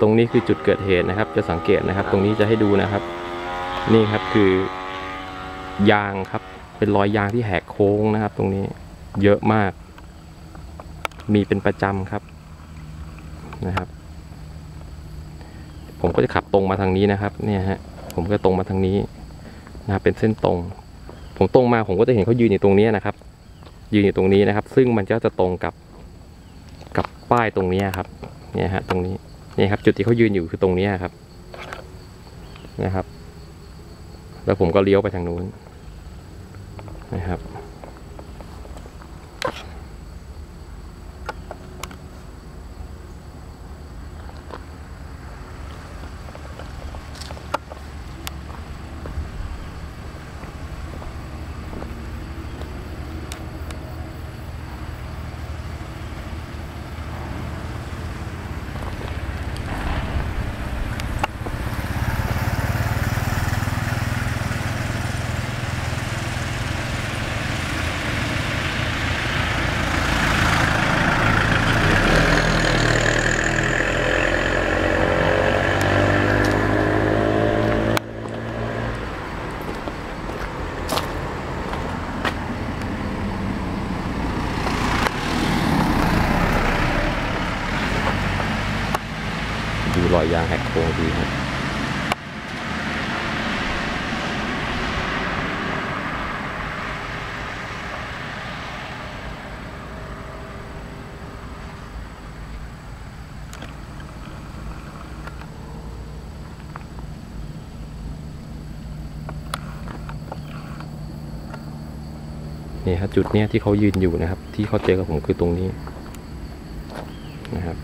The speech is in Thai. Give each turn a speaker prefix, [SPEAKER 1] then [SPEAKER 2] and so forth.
[SPEAKER 1] ตรงนี้คือจุดเกิดเหตุนะครับ จะสังเกตนะครับ ตรงนี้จะให้ดูนะครับ นี่ครับคือยางครับ เป็นรอยยางที่แหกโค้งนะครับ ตรงนี้เยอะมาก มีเป็นประจำครับนะครับ ผมก็จะขับตรงมาทางนี้นะครับ เนี่ยฮะผมก็ตรงมาทางนี้นะครับเป็นเส้นตรง ผมตรงมาผมก็จะเห็นเขายืนอยู่ตรงนี้นะครับ ยืนอยู่ตรงนี้นะครับ ซึ่งมันก็จะตรงกับกับป้ายตรงนี้ครับ เนี่ยฮะตรงนี้เนี่ครับ จุดที่เขายืนอยู่คือตรงนี้ครับ นะครับ แล้วผมก็เลี้ยวไปทางนู้นนะครับ ดู รอยยางแหกโค้งดีครับนี่ครับจุดเนี้ยที่เขายืนอยู่นะครับ ที่เขาเจอกับผมคือตรงนี้นะครับ